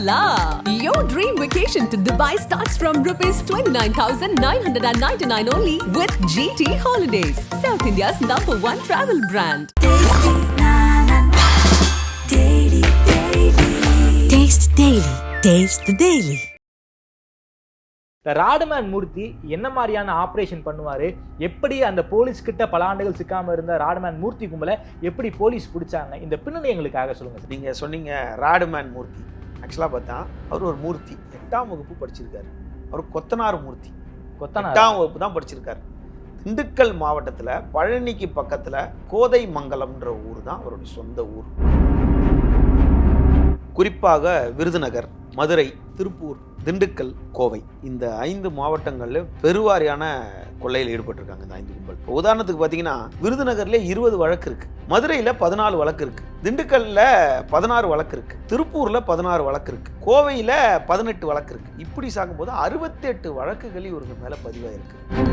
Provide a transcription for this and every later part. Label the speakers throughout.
Speaker 1: la! Your dream vacation to Dubai starts from rupees 29,999 only with GT Holidays, South India's number one travel brand.
Speaker 2: Taste Daily. Taste the Daily.
Speaker 3: இந்த ராடுமேன் மூர்த்தி என்ன மாதிரியான operation பண்ணுவாரு எப்படி அந்த police கிட்ட பல ஆண்டுகள் சிக்காம இருந்த ராடுமேன் மூர்த்தி கும்பலை எப்படி போலீஸ் பிடிச்சாங்க இந்த பின்னணி எங்களுக்காக சொல்லுங்க சார்
Speaker 4: நீங்கள் சொன்னீங்க ராடுமேன் மூர்த்தி ஆக்சுவலாக பார்த்தா அவர் ஒரு மூர்த்தி. எட்டாம் வகுப்பு படிச்சிருக்காரு. அவர் கொத்தனார் மூர்த்தி.
Speaker 3: கொத்தனா
Speaker 4: எட்டாம் வகுப்பு தான் படிச்சிருக்காரு. திண்டுக்கல் மாவட்டத்தில் பழனிக்கு பக்கத்தில் கோதை மங்கலம்ன்ற ஊர் தான் அவருடைய சொந்த ஊர். குறிப்பாக விருதுநகர் மதுரை திருப்பூர் திண்டுக்கல் கோவை. இந்த ஐந்து மாவட்டங்களில் பெருவாரியான கொள்ளையில் ஈடுபட்டிருக்காங்க இந்த ஐந்து கும்பல். இப்போ உதாரணத்துக்கு பார்த்தீங்கன்னா விருதுநகர்ல இருபது வழக்கு இருக்கு. மதுரையில் பதினாலு வழக்கு இருக்கு. திண்டுக்கல்ல பதினாறு வழக்கு இருக்கு. திருப்பூர்ல பதினாறு வழக்கு இருக்கு. கோவையில் பதினெட்டு வழக்கு இருக்கு. இப்படி சாகும்போது அறுபத்தெட்டு வழக்குகள் இவருக்கு மேலே பதிவாயிருக்கு.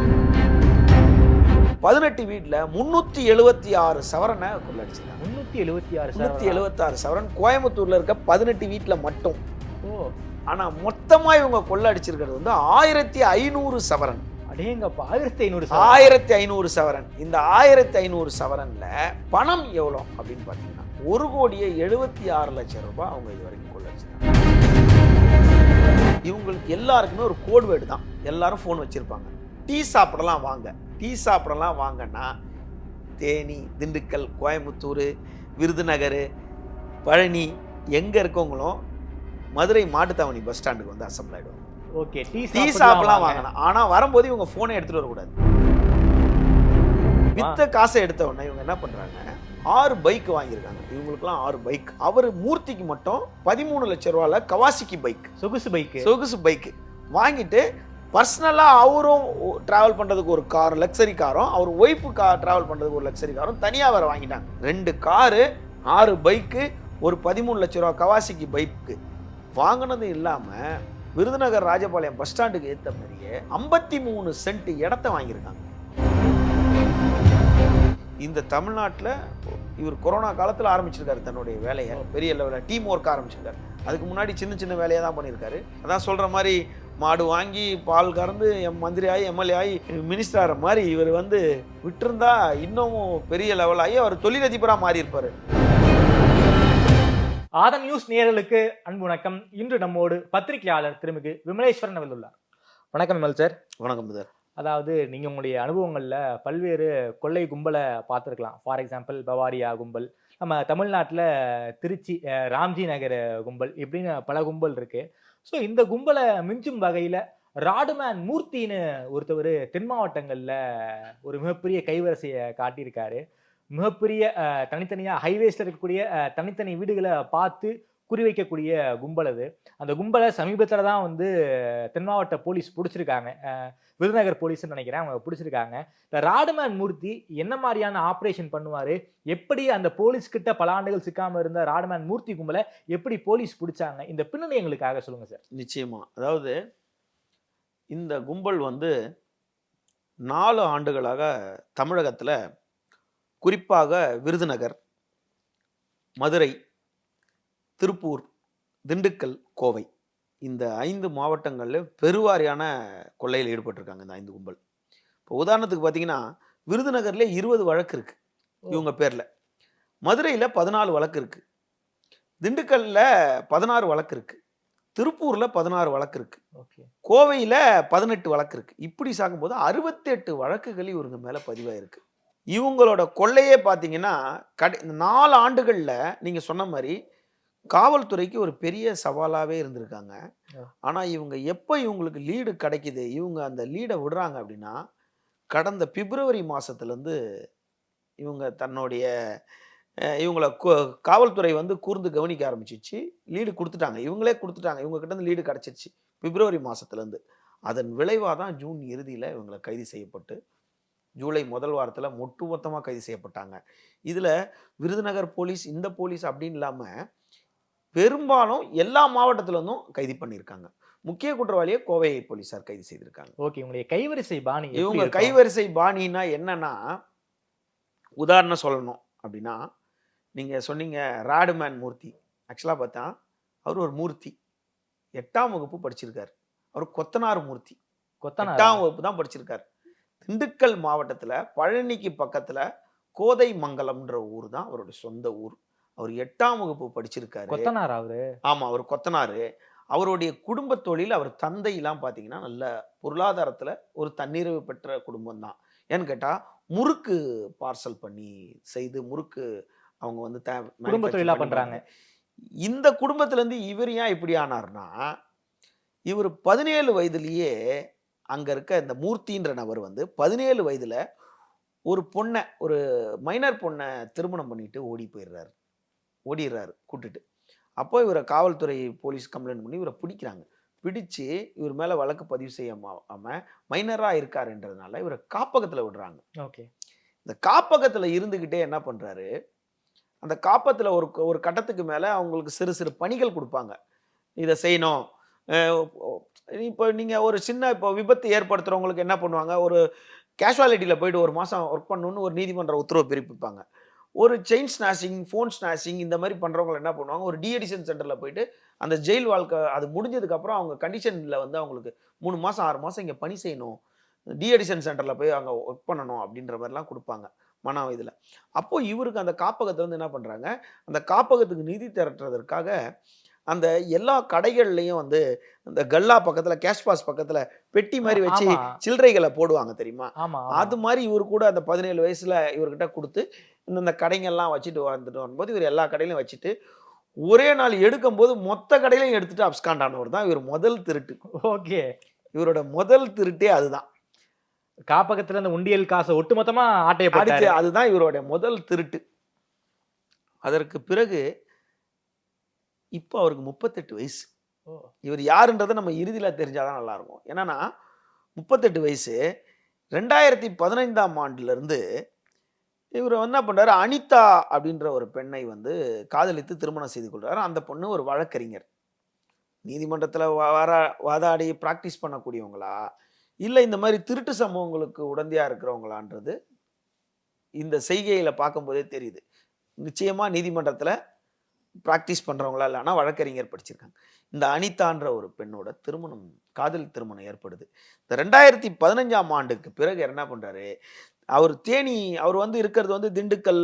Speaker 4: பதினெட்டு வீட்டில் முன்னூற்றி எழுபத்தி ஆறு சவரனை கொள்ளடிச்சிருக்காங்க.
Speaker 3: முன்னூத்தி எழுபத்தி ஆறு
Speaker 4: முன்னூற்றி எழுபத்தாறு சவரன். கோயம்புத்தூர்ல இருக்க பதினெட்டு வீட்டில் மட்டும்.
Speaker 3: ஓ.
Speaker 4: ஆனா மொத்தமா இவங்க கொள்ள அடிச்சிருக்கிறது வந்து ஆயிரத்தி ஐநூறு சவரன்.
Speaker 3: அடேங்கப்பா ஆயிரத்தி ஐநூறு
Speaker 4: ஆயிரத்தி ஐநூறு சவரன். இந்த ஆயிரத்தி ஐநூறு சவரன்ல பணம் எவ்வளோ அப்படின்னு பார்த்தீங்கன்னா ஒரு கோடியே எழுபத்தி ஆறு லட்சம் ரூபாய் அவங்க இது வரைக்கும் கொள்ள அடிச்சிருக்காங்க இவங்களுக்கு எல்லாருக்குமே ஒரு கோட் வேர்டு தான். எல்லாரும் ஃபோன் வச்சிருப்பாங்க. டீ சாப்பிடலாம் வாங்க. டீ சாப்பிடலாம் வாங்கன்னா தேனி திண்டுக்கல் கோயம்புத்தூர் விருதுநகர் பழனி எங்கே இருக்கவங்களும் மதுரை மாட்டுத்தாவணி பஸ் ஸ்டாண்டுக்கு வந்து அசம்பிள் ஆயிடுவாங்க.
Speaker 3: ஓகே டீ
Speaker 4: டீ சாப்பிடலாம் வாங்கலாம் ஆனா வரும்போது இவங்க போனை எடுத்துட்டு வரக்கூடாது. வித்த காசை எடுத்த உடனே இவங்க என்ன பண்றாங்க? ஆறு பைக் வாங்கியிருக்காங்க. இவங்களுக்குலாம் ஆறு பைக் அவர் மூர்த்திக்கு மட்டும் பதிமூணு லட்சம் ரூபால கவாசிக்கு பைக்
Speaker 3: சொகுசு பைக்கு
Speaker 4: சொகுசு பைக் வாங்கிட்டு பர்சனலா அவரும் டிராவல் பண்றதுக்கு ஒரு கார் லக்ஸரி காரும் அவர் ஒய்ஃபு கா டிராவல் பண்றதுக்கு ஒரு லக்ஸரி காரும் தனியா வேற வாங்கிட்டாங்க. ரெண்டு காரு ஆறு பைக்கு ஒரு பதிமூணு லட்ச ரூபா கவாசிக்கு பைக்கு வாங்கினதும் இல்லாமல் விருதுநகர் ராஜபாளையம் பஸ் ஸ்டாண்டுக்கு ஏற்ற மாதிரியே ஐம்பத்தி மூணு சென்ட் இடத்த வாங்கியிருக்காங்க. இந்த தமிழ்நாட்டில் இவர் கொரோனா காலத்தில் ஆரம்பிச்சிருக்காரு தன்னுடைய வேலையை. பெரிய லெவலில் டீம் ஒர்க் ஆரம்பிச்சிருக்காரு. அதுக்கு முன்னாடி சின்ன சின்ன வேலையை தான் பண்ணியிருக்காரு. அதான் சொல்கிற மாதிரி மாடு வாங்கி பால் கறந்து எம் மந்திரி ஆகி எம்எல்ஏ ஆகி மினிஸ்டர் ஆகிற மாதிரி இவர் வந்து விட்டுருந்தா இன்னமும் பெரிய லெவலாகி அவர் தொழிலதிபராக மாறியிருப்பார்.
Speaker 3: ஆதம் நியூஸ் நேயர்களுக்கு அன்பு வணக்கம். இன்று நம்மோடு பத்திரிகையாளர் திருமிகு விமலேஸ்வரன் அவர்கள் உள்ளார். வணக்கம் விமல் சார்.
Speaker 4: வணக்கம் புதர்
Speaker 3: அதாவது நீங்கள் உங்களுடைய அனுபவங்களில் பல்வேறு கொள்ளை கும்பலை பார்த்துருக்கலாம். ஃபார் எக்ஸாம்பிள் பவாரியா கும்பல் நம்ம தமிழ்நாட்டில் திருச்சி ராம்ஜி நகர் கும்பல் இப்படின்னு பல கும்பல் இருக்கு. ஸோ இந்த கும்பலை மிஞ்சும் வகையில் ராடுமேன் மூர்த்தின்னு ஒருத்தவர் தென் மாவட்டங்களில் ஒரு மிகப்பெரிய கைவரிசையை காட்டியிருக்காரு. மிகப்பெரிய தனித்தனியாக ஹைவேஸில் இருக்கக்கூடிய தனித்தனி வீடுகளை பார்த்து குறிவைக்கக்கூடிய கும்பல் அது. அந்த கும்பலை சமீபத்தில் தான் வந்து தென் மாவட்ட போலீஸ் பிடிச்சிருக்காங்க. விருதுநகர் போலீஸ்னு நினைக்கிறேன் அவங்க பிடிச்சிருக்காங்க. இந்த ராடுமேன் மூர்த்தி என்ன மாதிரியான ஆப்ரேஷன் பண்ணுவார்? எப்படி அந்த போலீஸ்கிட்ட பல ஆண்டுகள் சிக்காமல் இருந்த ராடுமேன் மூர்த்தி கும்பலை எப்படி போலீஸ் பிடிச்சாங்க? இந்த பின்னணி எங்களுக்காக சொல்லுங்கள் சார்.
Speaker 4: நிச்சயமாக அதாவது இந்த கும்பல் வந்து நாலு ஆண்டுகளாக தமிழகத்தில் குறிப்பாக விருதுநகர் மதுரை திருப்பூர் திண்டுக்கல் கோவை. இந்த ஐந்து மாவட்டங்களில் பெருவாரியான கொள்ளையில் ஈடுபட்டிருக்காங்க இந்த ஐந்து கும்பல். இப்போ உதாரணத்துக்கு பார்த்தீங்கன்னா விருதுநகர்ல இருபது வழக்கு இருக்கு இவங்க பேர்ல. மதுரையில் பதினாலு வழக்கு இருக்கு. திண்டுக்கல்ல பதினாறு வழக்கு இருக்கு. திருப்பூர்ல பதினாறு வழக்கு இருக்கு.
Speaker 3: ஓகே.
Speaker 4: கோவையில் பதினெட்டு வழக்கு இருக்கு. இப்படி சாகும்போது அறுபத்தெட்டு வழக்குகள் இவருங்க மேலே பதிவாயிருக்கு. இவங்களோட கொள்ளையே பார்த்தீங்கன்னா கடை இந்த நாலு ஆண்டுகளில் நீங்கள் சொன்ன மாதிரி காவல்துறைக்கு ஒரு பெரிய சவாலாகவே இருந்திருக்காங்க. ஆனால் இவங்க எப்போ இவங்களுக்கு லீடு கிடைக்குது இவங்க அந்த லீடை விடுறாங்க அப்படின்னா கடந்த பிப்ரவரி மாதத்துலேருந்து இவங்க தன்னுடைய இவங்கள கு- காவல்துறை வந்து கூர்ந்து கவனிக்க ஆரம்பிச்சிச்சு. லீடு கொடுத்துட்டாங்க. இவங்களே கொடுத்துட்டாங்க. இவங்க கிட்ட இருந்து லீடு கிடச்சிருச்சு. பிப்ரவரி மாதத்துலேருந்து அதன் விளைவாக தான் ஜூன் இறுதியில் இவங்களை கைது செய்யப்பட்டு ஜூலை முதல் வாரத்தில் ஒட்டுமொத்தமாக கைது செய்யப்பட்டாங்க. இதில் விருதுநகர் போலீஸ் இந்த போலீஸ் அப்படின்னு இல்லாமல் பெரும்பாலும் எல்லா மாவட்டத்துல இருந்தும் கைது பண்ணியிருக்காங்க. முக்கிய குற்றவாளியை கோவை போலீசார் கைது செய்திருக்காங்க.
Speaker 3: ஓகே உங்களுடைய கைவரிசை பாணி
Speaker 4: இவங்க? கைவரிசை பாணினா என்னன்னா உதாரணம் சொல்லணும் அப்படின்னா நீங்க சொன்னீங்க ராடுமேன் மூர்த்தி. ஆக்சுவலாக பார்த்தா அவர் ஒரு மூர்த்தி. எட்டாம் வகுப்பு படிச்சிருக்காரு. அவர் கொத்தனார் மூர்த்தி.
Speaker 3: கொத்தனார்?
Speaker 4: எட்டாம் வகுப்பு தான் படிச்சிருக்காரு. திண்டுக்கல் மாவட்டத்துல பழனிக்கு பக்கத்துல கோதை மங்கலம்ன்ற ஊர் தான் அவருடைய சொந்த ஊர். அவர் எட்டாம் வகுப்பு படிச்சிருக்காரு.
Speaker 3: கொத்தனார் அவரு?
Speaker 4: ஆமா அவர் கொத்தனாரு. அவருடைய குடும்ப தொழில் அவர் தந்தையெல்லாம் பார்த்தீங்கன்னா நல்ல பொருளாதாரத்துல ஒரு தன்னிறைவு பெற்ற குடும்பம் தான் ஏன்னு கேட்டா முறுக்கு பார்சல் பண்ணி செய்து முறுக்கு அவங்க வந்து த-
Speaker 3: குடும்ப
Speaker 4: manufacture
Speaker 3: தொழிலா
Speaker 4: பண்ணி
Speaker 3: பண்றாங்க.
Speaker 4: இந்த குடும்பத்துல இருந்து இவர் ஏன் இப்படி ஆனார்னா இவர் பதினேழு வயதுலயே அங்க இருக்க இந்த மூர்த்தின்ற நபர் வந்து பதினேழு வயதுல ஒரு பொண்ணை ஒரு மைனர் பொண்ணை திருமணம் பண்ணிட்டு ஓடி போயிடுறாரு. ஓடிடுறாரு கூட்டிட்டு. அப்போ இவரை காவல்துறை போலீஸ் கம்ப்ளைண்ட் பண்ணி இவரை பிடிக்கிறாங்க. பிடிச்சு இவர் மேல வழக்கு பதிவு செய்யாம மைனரா இருக்காருன்றதுனால இவரை காப்பகத்துல விடுறாங்க.
Speaker 3: ஓகே.
Speaker 4: இந்த காப்பகத்துல இருந்துகிட்டே என்ன பண்றாரு? அந்த காப்பகத்துல ஒரு ஒரு கட்டத்துக்கு மேல அவங்களுக்கு சிறு சிறு பணிகள் கொடுப்பாங்க. இதை செய்யணும் இப்போ நீங்கள் ஒரு சின்ன இப்போ விபத்து ஏற்படுத்துகிறவங்களுக்கு என்ன பண்ணுவாங்க? ஒரு கேஷுவாலிட்டியில் போயிட்டு ஒரு மாதம் ஒர்க் பண்ணணுன்னு ஒரு நீதிமன்ற உத்தரவு பிறப்பிப்பாங்க. ஒரு செயின் ஸ்நாஷிங் ஃபோன் ஸ்நாஷிங் இந்த மாதிரி பண்ணுறவங்க என்ன பண்ணுவாங்க? ஒரு டிஎடிஷன் சென்டரில் போயிட்டு அந்த ஜெயில் வாழ்க்கை அது முடிஞ்சதுக்கப்புறம் அவங்க கண்டிஷனில் வந்து அவங்களுக்கு மூணு மாதம் ஆறு மாதம் இங்கே பணி செய்யணும். டிஎடிஷன் சென்டரில் போய் அங்கே ஒர்க் பண்ணணும் அப்படின்ற மாதிரிலாம் கொடுப்பாங்க மன இதில் அப்போது இவருக்கு அந்த காப்பகத்தை வந்து என்ன பண்ணுறாங்க அந்த காப்பகத்துக்கு நிதி திரட்டுறதற்காக அந்த எல்லா கடைகள்லையும் வந்து அந்த கல்லா பக்கத்துல கேஷ் பாஸ் பக்கத்துல பெட்டி மாதிரி வச்சு. சில்லறைகளை போடுவாங்க தெரியுமா? அது மாதிரி இவர் கூட அந்த பதினேழு வயசுல இவர்கிட்ட கொடுத்து இந்த கடைங்கெல்லாம் வச்சுட்டு வந்துட்டு வரும்போது இவர் எல்லா கடையிலையும் வச்சுட்டு ஒரே நாள் எடுக்கும்போது மொத்த கடையிலையும் எடுத்துட்டு அப்ஸ்காண்ட் ஆனவர் தான் இவர் முதல் திருட்டு.
Speaker 3: ஓகே.
Speaker 4: இவரோட முதல் திருட்டே அதுதான்.
Speaker 3: காப்பகத்துல இந்த உண்டியல் காசை ஒட்டுமொத்தமா ஆட்டைய போட்டாரு.
Speaker 4: அதுதான் இவருடைய முதல் திருட்டு. அதற்கு பிறகு இப்போ அவருக்கு முப்பத்தெட்டு வயசு.
Speaker 3: ஓ.
Speaker 4: இவர் யாருன்றதை நம்ம இறுதியில தெரிஞ்சாதான் நல்லா இருக்கும் என்னன்னா முப்பத்தெட்டு வயசு ரெண்டாயிரத்தி பதினைந்தாம் ஆண்டுல இருந்து இவர் என்ன பண்றாரு? அனிதா அப்படின்ற ஒரு பெண்ணை வந்து காதலித்து திருமணம் செய்து கொள்றாரு. அந்த பொண்ணு ஒரு வழக்கறிஞர். நீதிமன்றத்துல வாரா வாதாடி பிராக்டிஸ் பண்ணக்கூடியவங்களா? இல்லை இந்த மாதிரி திருட்டு சம்பவங்களுக்கு உடந்தையா இருக்கிறவங்களான்றது இந்த செய்கையில பார்க்கும்போதே தெரியுது. நிச்சயமா நீதிமன்றத்துல பிராக்டிஸ் பண்றவங்களா இல்லைன்னா வழக்கறிஞர் படிச்சிருக்காங்க. இந்த அனிதான்ற ஒரு பெண்ணோட திருமணம் காதல் திருமணம் ஏற்படுது. இந்த ரெண்டாயிரத்தி பதினஞ்சாம் ஆண்டுக்கு பிறகு என்ன பண்றாரு? அவர் தேனி அவர் வந்து இருக்கிறது வந்து திண்டுக்கல்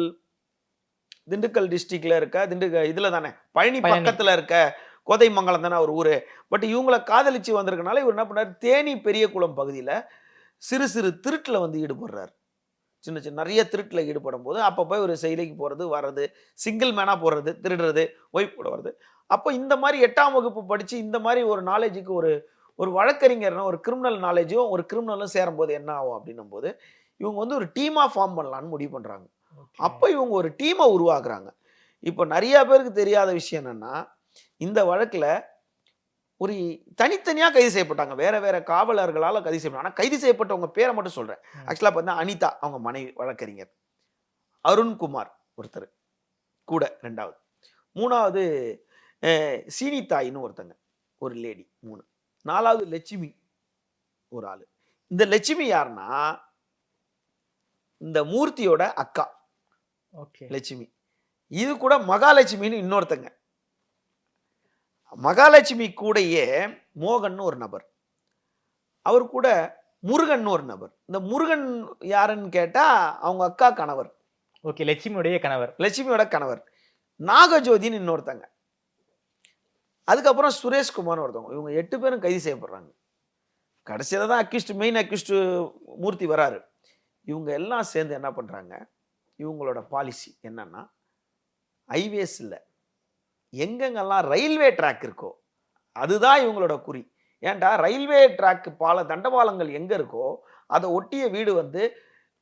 Speaker 4: திண்டுக்கல் டிஸ்ட்ரிக்ட்ல இருக்க திண்டுக்கல் இதுல தானே பழனி. பக்கத்துல இருக்க கோதைமங்கலம் தானே அவர் ஊரு. பட் இவங்கள காதலிச்சு வந்திருக்கனால இவர் என்ன பண்ணாரு தேனி பெரியகுளம் பகுதியில சிறு சிறு திருட்டுல வந்து ஈடுபடுறாரு. சின்ன சின்ன நிறைய திருட்டுல ஈடுபடும் போது அப்போ போய் ஒரு செயலிக்கு போறது வர்றது சிங்கிள் மேனா போடுறது திருடுறது ஒய்ஃப் கூட வர்றது. அப்போ இந்த மாதிரி எட்டாம் வகுப்பு படிச்சு இந்த மாதிரி ஒரு நாலேஜுக்கு ஒரு ஒரு வழக்கறிஞர்னா ஒரு கிரிமினல் நாலேஜும் ஒரு கிரிமினலும் சேரும்போது என்ன ஆகும் அப்படின்னும் போது இவங்க வந்து ஒரு டீமா ஃபார்ம் பண்ணலாம்னு முடிவு பண்றாங்க. அப்போ இவங்க ஒரு டீமை உருவாக்குறாங்க. இப்போ நிறைய பேருக்கு தெரியாத விஷயம் என்னன்னா இந்த வழக்குல ஒரு தனித்தனியா கைது செய்யப்பட்டாங்க. வேற வேற காவலர்களால கைது செய்யப்பட்டாங்க. ஆனா கைது செய்யப்பட்டவங்க பேரை மட்டும் சொல்றேன்.
Speaker 3: ம்.
Speaker 4: ஆக்சுவலா பார்த்தா அனிதா அவங்க மனைவி வழக்கறிஞர். அருண்குமார் ஒருத்தர் கூட ரெண்டாவது. மூணாவது அஹ், சீனிதாயின்னு ஒருத்தங்க. ஒரு லேடி மூணு. நாலாவது லட்சுமி ஒரு ஆளு. இந்த லட்சுமி யாருன்னா இந்த மூர்த்தியோட அக்கா.
Speaker 3: ஓகே.
Speaker 4: லட்சுமி. இது கூட மகாலட்சுமின்னு இன்னொருத்தங்க. மகாலட்சுமி கூடயே மோகன் ஒரு நபர். அவர் கூட முருகன் ஒரு நபர். இந்த முருகன் யாருன்னு கேட்டா அவங்க அக்கா கணவர்.
Speaker 3: ஓகே லட்சுமியுடைய கணவர்.
Speaker 4: லட்சுமியோட கணவர். நாகஜோதின்னு இன்னொருத்தங்க. அதுக்கப்புறம் சுரேஷ்குமார்னு ஒருத்தவங்க. இவங்க எட்டு பேரும் கைது செய்யப்படுறாங்க. கடைசியில தான் அக்யூஸ்ட் மெயின் அக்யூஸ்ட் மூர்த்தி வராரு. இவங்க எல்லாம் சேர்ந்து என்ன பண்றாங்க? இவங்களோட பாலிசி என்னன்னா ஹைவேஸ் இல்லை எங்கெங்கெல்லாம் ரயில்வே ட்ராக் இருக்கோ அதுதான் இவங்களோட குறி. ஏன்டா ரயில்வே ட்ராக் பால தண்டவாளங்கள் எங்க இருக்கோ அதை ஒட்டிய வீடு வந்து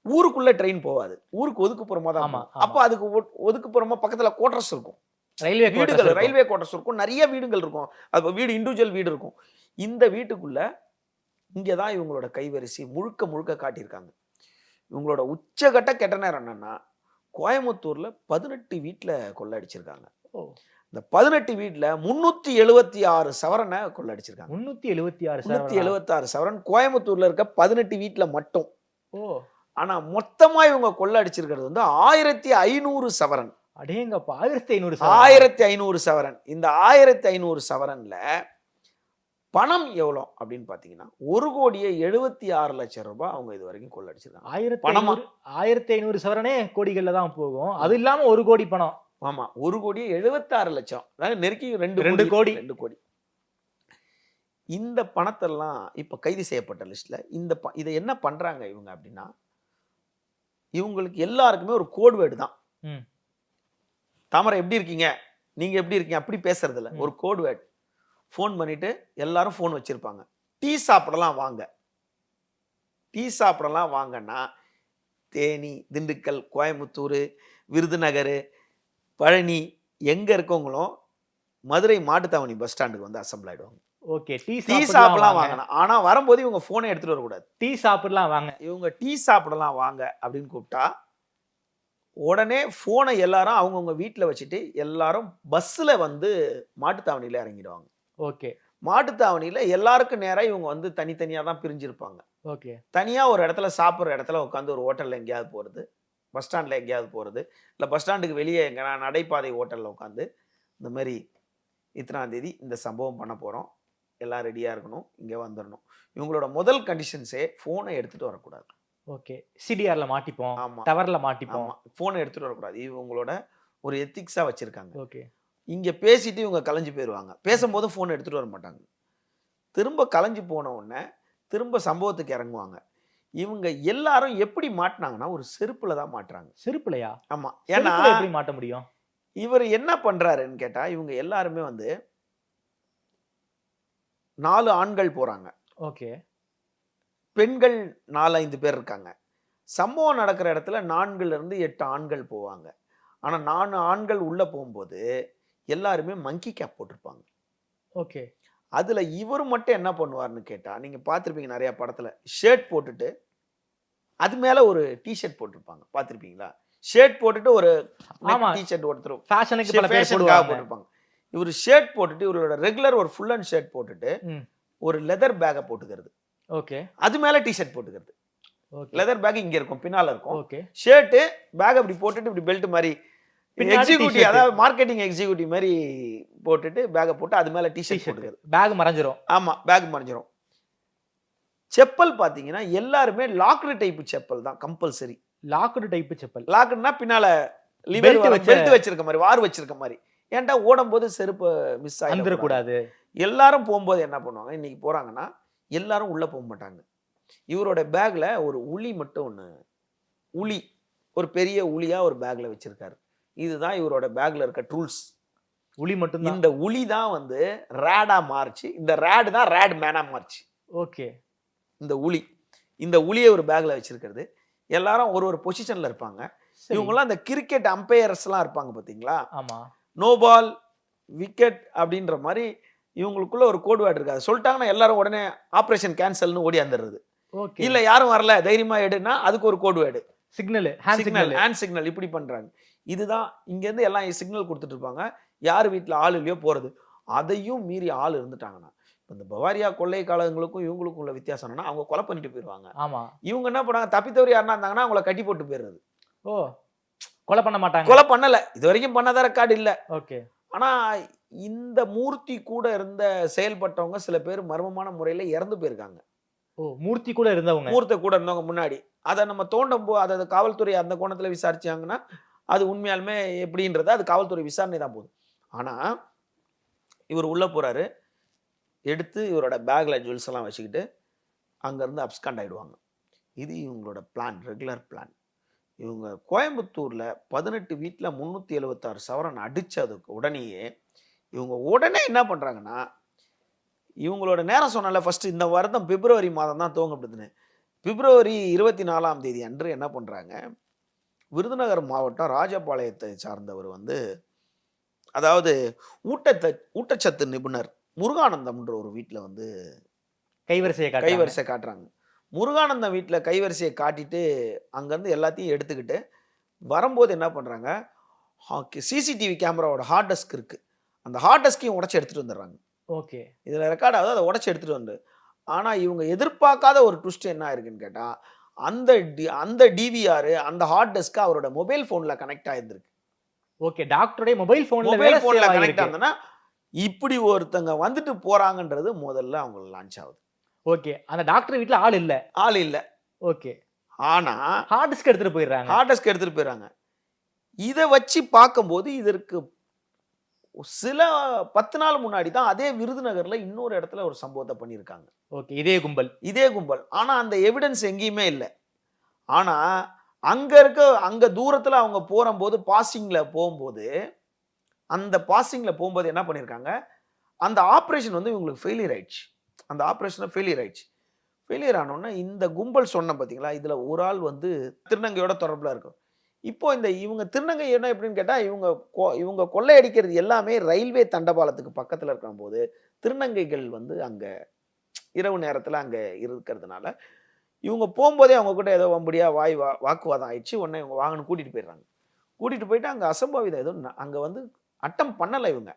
Speaker 4: ஊருக்குள்ள ட்ரெயின் போகாது. ஊருக்கு ஒதுக்குப்புறமா தான்
Speaker 3: ஆமா,
Speaker 4: போகும்.
Speaker 3: ஆமா.
Speaker 4: அப்ப அதுக்கு ஒதுக்குப்புறமா பக்கத்துல கோட்ரஸ் இருக்கும்.
Speaker 3: ரயில்வே
Speaker 4: வீடுகள் ரயில்வே குவார்டர்ஸ் இருக்கும். நிறைய வீடுகள் இருக்கும். அது வீடு இண்டிவிஜுவல் வீடு இருக்கும். இந்த வீட்டுக்குள்ள இங்கே தான் இவங்களோட கைவரிசை முழுக்க முழுக்க காட்டியிருக்காங்க. இவங்களோட உச்சகட்ட கெட்ட நேரம் என்னன்னா கோயம்புத்தூர்ல பதினெட்டு வீட்டில் கொள்ளடிச்சிருக்காங்க
Speaker 3: ஓ.
Speaker 4: இந்த பதினெட்டு வீட்டில் முன்னூத்தி எழுபத்தி ஆறு சவரனை கொள்ளடிச்சிருக்காங்க.
Speaker 3: முன்னூத்தி எழுபத்தி ஆறு சார்
Speaker 4: எழுபத்தாறு சவரன். கோயம்புத்தூர்ல இருக்க பதினெட்டு வீட்டுல மட்டும்.
Speaker 3: ஓ.
Speaker 4: ஆனா மொத்தமா இவங்க கொள்ளடிச்சிருக்கிறது வந்து ஆயிரத்தி ஐநூறு சவரன்.
Speaker 3: அடேங்கப்பா ஆயிரத்தி ஐநூறு
Speaker 4: ஆயிரத்தி ஐநூறு சவரன். இந்த ஆயிரத்தி ஐநூறு சவரன்ல பணம் எவ்வளோ அப்படின்னு பார்த்தீங்கன்னா ஒரு கோடியே எழுபத்தி ஆறு லட்சம் ரூபாய் அவங்க இது வரைக்கும் கொள்ளடிச்சிருக்காங்க.
Speaker 3: ஆயிரத்தி
Speaker 4: பணமா?
Speaker 3: ஆயிரத்தி ஐநூறு சவரனே கோடிகள்ல தான் போகும். அது இல்லாம ஒரு கோடி பணம்.
Speaker 4: ஆமா ஒரு கோடியே எழுபத்தாறு லட்சம். அதாவது நெருக்கி ரெண்டு
Speaker 3: ரெண்டு கோடி.
Speaker 4: ரெண்டு கோடி. இந்த பணத்தெல்லாம் இப்ப கைது செய்யப்பட்ட லிஸ்ட்ல இந்த ப- இதை என்ன பண்றாங்க இவங்க அப்படின்னா இவங்களுக்கு எல்லாருக்குமே ஒரு கோட் வேர்டு தான். தாமரை எப்படி இருக்கீங்க? நீங்க எப்படி இருக்கீங்க? அப்படி பேசுறது இல்ல.
Speaker 3: ம்.
Speaker 4: ஒரு கோட் வேர்டு ஃபோன் பண்ணிட்டு எல்லாரும் ஃபோன் வச்சிருப்பாங்க. டீ சாப்பிடலாம் வாங்க. டீ சாப்பிடலாம் வாங்கன்னா தேனி திண்டுக்கல் கோயம்புத்தூர் விருதுநகர் பழனி எங்க இருக்கவங்களும் மதுரை மாட்டுத்தாவணி பஸ் ஸ்டாண்டுக்கு வந்து அசம்பிள் ஆயிடுவாங்க.
Speaker 3: ஓகே டீ
Speaker 4: டீ சாப்பிடலாம் வாங்கலாம் ஆனா வரும்போது இவங்க போனை எடுத்துட்டு வரக்கூடாது.
Speaker 3: டீ சாப்பிடலாம் வாங்க.
Speaker 4: இவங்க டீ சாப்பிடலாம் வாங்க அப்படின்னு கூப்பிட்டா உடனே போனை எல்லாரும் அவங்கவுங்க வீட்டில் வச்சுட்டு எல்லாரும் பஸ்ஸில் வந்து மாட்டுத்தாவணியில் இறங்கிடுவாங்க.
Speaker 3: ஓகே
Speaker 4: மாட்டுத்தாவணியில் எல்லாருக்கும் நேராக இவங்க வந்து தனித்தனியாக தான் பிரிஞ்சிருப்பாங்க.
Speaker 3: ஓகே
Speaker 4: தனியாக ஒரு இடத்துல சாப்பிட்ற இடத்துல உட்காந்து ஒரு ஹோட்டலில் எங்கேயாவது போகிறது பஸ் ஸ்டாண்டில் எங்கேயாவது போகிறது இல்லை பஸ் ஸ்டாண்டுக்கு வெளியே எங்கே நடைபாதை ஹோட்டலில் உட்காந்து இந்த மாதிரி இத்தனாம் தேதி இந்த சம்பவம் பண்ண போகிறோம் எல்லாம் ரெடியாக இருக்கணும். இங்கே வந்துடணும் இவங்களோட முதல் கண்டிஷன்ஸே ஃபோனை எடுத்துகிட்டு வரக்கூடாது.
Speaker 3: ஓகே. சிடிஆர்ல மாட்டிப்போம்.
Speaker 4: ஆமாம்
Speaker 3: டவர்ல மாட்டிப்போம்.
Speaker 4: ஃபோனை எடுத்துகிட்டு வரக்கூடாது. இவங்களோட ஒரு எத்திக்ஸாக வச்சுருக்காங்க.
Speaker 3: ஓகே.
Speaker 4: இங்கே பேசிட்டு இவங்க கலைஞ்சு போயிடுவாங்க பேசும்போது ஃபோன் எடுத்துகிட்டு வர மாட்டாங்க. திரும்ப கலைஞ்சு போன உடனே திரும்ப சம்பவத்துக்கு இறங்குவாங்க. இவங்க எல்லாரும் எப்படி மாட்டினாங்கன்னா ஒரு செருப்புல தான் மாட்டுறாங்க.
Speaker 3: செருப்புலையா?
Speaker 4: ஆமா. ஏன்னா
Speaker 3: எப்படி மாட்ட முடியும்?
Speaker 4: இவர் என்ன பண்றாருன்னு கேட்டா இவங்க எல்லாருமே வந்து நாலு ஆண்கள் போறாங்க.
Speaker 3: ஓகே.
Speaker 4: பெண்கள் நாலஞ்சு பேர் இருக்காங்க. சம்பவம் நடக்கிற இடத்துல நான்குல இருந்து எட்டு ஆண்கள் போவாங்க. ஆனா நாலு ஆண்கள் உள்ள போகும்போது எல்லாருமே மங்கி கேப் போட்டிருப்பாங்க.
Speaker 3: ஓகே.
Speaker 4: அதுல இவர் மட்டும் என்ன பண்ணுவார்னு கேட்டா நீங்க பார்த்திருப்பீங்க நிறைய படத்துல ஷர்ட் போட்டுட்டு அது மேல ஒரு டிஷர்ட் போட்டிருப்பாங்க. பார்த்திருப்பீங்களா? ஷர்ட் போட்டுட்டு ஒரு. டிஷர்ட் ஒருத்தர்
Speaker 3: ஃபேஷனுக்கு
Speaker 4: போட்டிருப்பாங்க. இவர் ஷர்ட் போட்டுட்டு இவரோட ரெகுலர் ஒரு ஃபுல் அண்ட் ஷர்ட் போட்டுட்டு. ஒரு லெதர் பேக்கை போட்டுக்கிறது.
Speaker 3: ஓகே.
Speaker 4: அது மேல டிஷர்ட் போட்டுக்கிறது.
Speaker 3: ஓகே.
Speaker 4: லெதர் பேக் இங்க இருக்கும் பின்னால இருக்கும்.
Speaker 3: ஓகே.
Speaker 4: ஷர்ட் பேக் அப்படி போட்டுட்டு இப்படி பெல்ட் மாதிரி எக்ஸிக்யூட்டிவ். அதாவது மார்க்கெட்டிங் எக்ஸிக்யூட்டிவ் மாதிரி போட்டுட்டு பேக்கை போட்டு அது மேல டிஷர்ட் போட்டுக்கிறது.
Speaker 3: பேக் மறைஞ்சிரும்.
Speaker 4: ஆமா பேக் மறைஞ்சிரும். செப்பல் பாத்தீங்கன்னா எல்லாருமே லாக்டு டைப் செப்பல் தான் கம்பல்சரி
Speaker 3: லாக்டு டைப் செப்பல்.
Speaker 4: லாக்டுனா பின்னால
Speaker 3: Belt
Speaker 4: பெல்ட்
Speaker 3: வச்ச-
Speaker 4: பெல்ட் வச்சிருக்க மாதிரி வார் வச்சிருக்க மாதிரி. ஏன்டா ஓடும்போது செருப்பு மிஸ்
Speaker 3: வந்துடக்கூடாது.
Speaker 4: எல்லாரும் போகும்போது என்ன பண்ணுவாங்க? இன்னைக்கு போறாங்கன்னா எல்லாரும் உள்ள போக மாட்டாங்க. இவரோட பேக்ல ஒரு உளி மட்டும் ஒண்ணு. உளி. ஒரு பெரிய உளியா ஒரு பேக்ல வச்சிருக்காரு. இதுதான் இவரோட பேக்ல இருக்க டூல்ஸ்.
Speaker 3: உளி மட்டும்தான்?
Speaker 4: இந்த உளி தான் வந்து ரேடா மாறுச்சு. இந்த ரேடு தான் ரேட் மேனா மாறுச்சு.
Speaker 3: ஓகே.
Speaker 4: இந்த உளி. இந்த உளியை ஒரு பேக்ல வச்சிருக்கிறது. எல்லாரும் ஒரு ஒரு பொசிஷன்ல இருப்பாங்க. இவங்கெல்லாம் அந்த கிரிக்கெட் அம்பையர்ஸ் எல்லாம் இருப்பாங்க பாத்தீங்களா?
Speaker 3: ஆமா.
Speaker 4: நோ பால் விக்கெட் அப்படின்ற மாதிரி இவங்களுக்குள்ள ஒரு கோட் வேர்டு இருக்காது சொல்லிட்டாங்கன்னா எல்லாரும் உடனே ஆபரேஷன் கேன்சல்னு ஓடி வந்துடுறது. இல்ல யாரும் வரல. தைரியமா எடுனா அதுக்கு ஒரு code word
Speaker 3: signal hand
Speaker 4: signal hand signal இப்படி பண்றாங்க. இதுதான் இங்க இருந்து எல்லாம் சிக்னல் கொடுத்துட்டு இருப்பாங்க யார் வீட்ல ஆள் இல்லையோ போறது. அதையும் மீறி ஆள் இருந்துட்டாங்கன்னா இப்ப இந்த பவாரியா கொள்ளை காலங்களுக்கும் இவங்களுக்கும் உள்ள வித்தியாசம் என்னன்னா அவங்க கொலை பண்ணிட்டு போயிடுவாங்க
Speaker 3: ஆமா.
Speaker 4: இவங்க என்ன பண்ணாங்க தப்பித்தவரி யாருன்னா இருந்தாங்கன்னா அவங்கள கட்டி போட்டு போயிடுறது.
Speaker 3: ஓ கொலை பண்ண மாட்டாங்க.
Speaker 4: கொலை பண்ணல. இது வரைக்கும் பண்ணாத ரெக்கார்டு இல்ல.
Speaker 3: ஓகே.
Speaker 4: ஆனா இந்த மூர்த்தி கூட இருந்த செயல்பட்டவங்க சில பேர் மர்மமான முறையில இறந்து போயிருக்காங்க.
Speaker 3: ஓ மூர்த்தி கூட இருந்தவங்க.
Speaker 4: மூர்த்த கூட இருந்தவங்க முன்னாடி. அதை நம்ம தோண்டும் போ அதை காவல்துறை அந்த கோணத்துல விசாரிச்சாங்கன்னா அது உண்மையாலுமே எப்படின்றது அது காவல்துறை விசாரணை தான் போகுது. ஆனால் இவர் உள்ளே போகிறாரு எடுத்து இவரோட பேக்ல ஜுவல்ஸ் எல்லாம் வச்சுக்கிட்டு அங்கேருந்து அப்ஸ்காண்ட் ஆகிடுவாங்க இது இவங்களோட பிளான் ரெகுலர் பிளான் இவங்க கோயம்புத்தூரில் பதினெட்டு வீட்டில் முந்நூற்றி எழுபத்தாறு சவரன் அடித்ததுக்கு உடனேயே இவங்க உடனே என்ன பண்ணுறாங்கன்னா இவங்களோட நேரம் சொன்னால ஃபஸ்ட்டு இந்த வருடம் பிப்ரவரி மாதம் தான் துவங்கப்படுதுன்னு. பிப்ரவரி இருபத்தி நாலாம் தேதி அன்று என்ன பண்ணுறாங்க விருதுநகர் மாவட்டம் ராஜபாளையத்தை சார்ந்தவர் வந்து அதாவது ஊட்டத்த ஊட்டச்சத்து நிபுணர் முருகானந்தம்ன்ற ஒரு வீட்டில் வந்து
Speaker 3: கைவரிசையை
Speaker 4: கைவரிசை காட்டுறாங்க. முருகானந்தம் வீட்டில் கைவரிசையை காட்டிட்டு அங்கேருந்து எல்லாத்தையும் எடுத்துக்கிட்டு வரும்போது என்ன பண்ணுறாங்க சிசிடிவி கேமராவோட ஹார்ட் டஸ்க் இருக்கு. அந்த ஹார்ட் டஸ்கையும் உடச்சி எடுத்துட்டு வந்துடுறாங்க.
Speaker 3: ஓகே.
Speaker 4: இதில் ரெக்கார்ட் ஆகுது அதை உடச்சி எடுத்துட்டு வந்து. ஆனால் இவங்க எதிர்பார்க்காத ஒரு ட்விஸ்ட் என்ன ஆயிருக்குன்னு கேட்டால் அந்த டி அந்த டிவிஆர் அந்த ஹார்ட் டஸ்க்கு அவரோட மொபைல் ஃபோனில் கனெக்ட் ஆயிருந்திருக்கு.
Speaker 3: ஓகே டாக்டருடைய மொபைல் போன்ல
Speaker 4: மொபைல் ஃபோனில் கனெக்ட் ஆகுதுன்னா இப்படி ஒருத்தங்க வந்துட்டு போறாங்கன்றது முதல்ல அவங்க லான்ச் ஆகுது.
Speaker 3: ஓகே அந்த டாக்டர் வீட்ல ஆள் இல்ல.
Speaker 4: ஆள் இல்லை.
Speaker 3: ஓகே.
Speaker 4: ஆனா
Speaker 3: ஹார்ட் டிஸ்க் எடுத்துட்டு போயிடுறாங்க.
Speaker 4: ஹார்ட் டிஸ்க் எடுத்துட்டு போயிடுறாங்க. இதை வச்சு பார்க்கும்போது இதற்கு சில பத்து நாள் முன்னாடி தான் அதே விருதுநகர்ல இன்னொரு இடத்துல ஒரு சம்பவத்தை பண்ணியிருக்காங்க.
Speaker 3: ஓகே இதே கும்பல்.
Speaker 4: இதே கும்பல். ஆனா அந்த எவிடன்ஸ் எங்கேயுமே இல்லை. ஆனா அங்க இருக்க அங்க தூரத்துல அவங்க போகும்போது பாசிங்ல போகும்போது அந்த பாசிங்ல போகும்போது என்ன பண்ணியிருக்காங்க? அந்த ஆப்ரேஷன் வந்து இவங்களுக்கு ஃபெயிலியர் ஆயிடுச்சு. அந்த ஆப்ரேஷனை ஃபெயிலியர் ஆயிடுச்சு. ஃபெயிலியர் ஆனோன்னா இந்த கும்பல் சொன்ன பார்த்தீங்களா இதுல ஒரு ஆள் வந்து திருநங்கையோட தொடர்புல இருக்கும் இப்போ இந்த இவங்க திருநங்கை என்ன எப்படின்னு கேட்டால் இவங்க கொ- இவங்க கொள்ளையடிக்கிறது எல்லாமே ரயில்வே தண்டபாலத்துக்கு பக்கத்தில் இருக்கிற போது திருநங்கைகள் வந்து அங்கே இரவு நேரத்தில் அங்கே இருக்கிறதுனால இவங்க போகும்போதே அவங்கக்கிட்ட ஏதோ வம்படியாக வாய் வா வாக்குவாதம் ஆயிடுச்சு. உடனே இவங்க வாங்கன்னு கூட்டிகிட்டு போயிடுறாங்க. கூட்டிகிட்டு போயிட்டு அங்கே அசம்பாவிதம் எதுவும் அங்கே வந்து அட்டம் பண்ணலை இவங்க.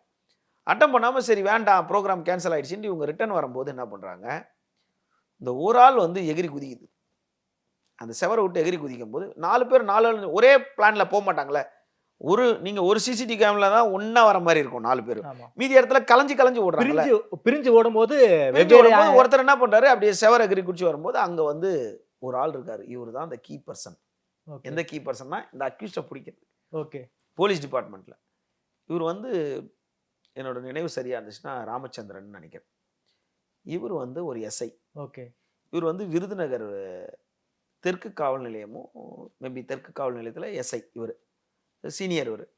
Speaker 4: அட்டம் பண்ணாமல் சரி வேண்டாம் ப்ரோக்ராம் கேன்சல் ஆயிடுச்சுன்னு இவங்க ரிட்டர்ன் வரும்போது என்ன பண்ணுறாங்க இந்த ஒரு ஆள் வந்து எகிரி குதிக்குது. அந்த செவரை விட்டு எகிரி குதிக்கும் போது நாலு பேர் நாலு ஒரே பிளான்ல போக மாட்டாங்களே. ஒரு நீங்க ஒரு சிசிடிவி கேமரா தான் ஒண்ணா வர மாதிரி இருக்கும் நாலு பேர். மீதி இடத்துல கலைஞ்சு கலைஞ்சு ஓடுறாங்கல்ல.
Speaker 3: பிரிஞ்சு ஓடும்போது வெவ்வேறு
Speaker 4: வரும்போது ஒருத்தர் என்ன பண்றாரு? அப்படியே செவர எகிரி குடிச்சு வரும்போது அங்க வந்து ஒரு ஆள் இருக்காரு. இவர் தான் அந்த கீ பர்சன் எந்த கீ பர்சன்னா இந்த அக்யூஸ்டை பிடிக்கிறது.
Speaker 3: ஓகே.
Speaker 4: போலீஸ் டிபார்ட்மெண்ட்ல இவர் வந்து என்னோட நினைவு சரியா இருந்துச்சுன்னா ராமச்சந்திரன் நினைக்கிறேன். இவர் வந்து ஒரு எஸ்ஐ
Speaker 3: ஓகே.
Speaker 4: இவர் வந்து விருதுநகர் தெற்கு காவல் நிலையமும் மேபி தெற்கு காவல் நிலையத்துல எஸ்ஐ இவர். சீனியர் இவர்.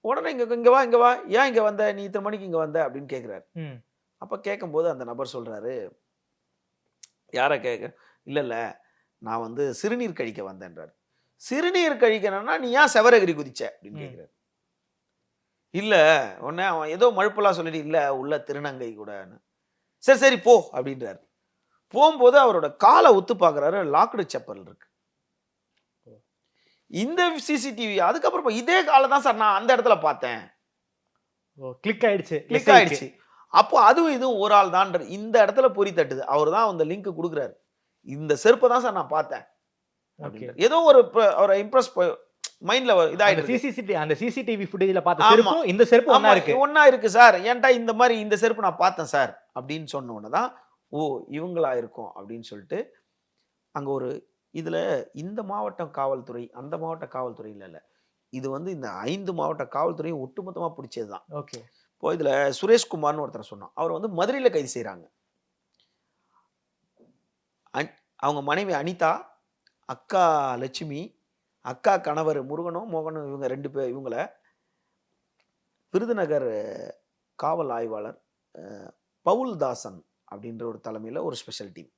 Speaker 4: உடனே இங்க இங்க வா இங்க வா. ஏன் இங்க வந்த? நீ இத்தனை மணிக்கு இங்க வந்த? அப்படின்னு கேக்குறாரு.
Speaker 3: ம்.
Speaker 4: அப்ப கேட்கும்போது அந்த நபர் சொல்றாரு யாரை கேட்க இல்ல இல்ல. நான் வந்து சிறுநீர் கழிக்க வந்தேன்றாரு. சிறுநீர் கழிக்கணும்னா நீ ஏன் செவரகிரி குதிச்ச? அப்படின்னு. கேட்கிறாரு இல்ல. உடனே அவன் ஏதோ மழுப்பெல்லாம் சொல்லிட்டு இல்ல உள்ள திருநங்கை கூடன்னு. சரி சரி போ. அப்படின்றாரு. போகும்போது அவரோட காலை ஒத்து பார்க்கறாரு லாக்டு செப்பல் இருக்கு. இந்த சிசிடிவி அதுக்கப்புறம் இதே காலை தான் சார் நான் அந்த இடத்துல பார்த்தேன்.
Speaker 3: கிளிக் ஆயிடுச்சு
Speaker 4: கிளிக் ஆயிடுச்சு. அப்போ அதுவும் இதுவும் ஒரு ஆள் தான் இந்த இடத்துல பொறி தட்டுது. அவர் தான் அந்த லிங்க் கொடுக்குறாரு. இந்த செருப்பை தான் சார் நான் பார்த்தேன். ஏதோ ஒரு அவரை இம்ப்ரெஸ் மைண்ட்ல இதாயிடுது.
Speaker 3: சிசிடிவி அந்த சிசிடிவி ஃபுட்டேஜ்ல பார்த்த. செருப்பும் இந்த செருப்பு ஒண்ணா
Speaker 4: ஆமா,
Speaker 3: இருக்கு.
Speaker 4: ஒண்ணா இருக்கு சார். ஏன்டா இந்த மாதிரி இந்த செருப்பு நான் பார்த்தேன் சார். அப்படின்னு சொன்ன உடனே தான் ஓ இவங்களா இருக்கும் அப்படின்னு சொல்லிட்டு அங்க ஒரு இதுல இந்த மாவட்டம் காவல்துறை அந்த மாவட்ட காவல்துறை இல்ல. இல்ல இது வந்து இந்த ஐந்து மாவட்ட காவல்துறையும் ஒட்டுமொத்தமா பிடிச்சது தான்
Speaker 3: ஓகே.
Speaker 4: இப்போ இதுல சுரேஷ்குமார்னு ஒருத்தர் சொன்னோம் அவர் வந்து மதுரையில கைது செய்றாங்க. அன்- அவங்க மனைவி அனிதா அக்கா லட்சுமி அக்கா கணவர் முருகனும் மோகனும் இவங்க ரெண்டு பேர் இவங்கள விருதுநகர் காவல் ஆய்வாளர் அஹ், பவுல்தாசன் அப்படின்ற ஒரு தலைமையில் ஒரு ஸ்பெஷல் டீம்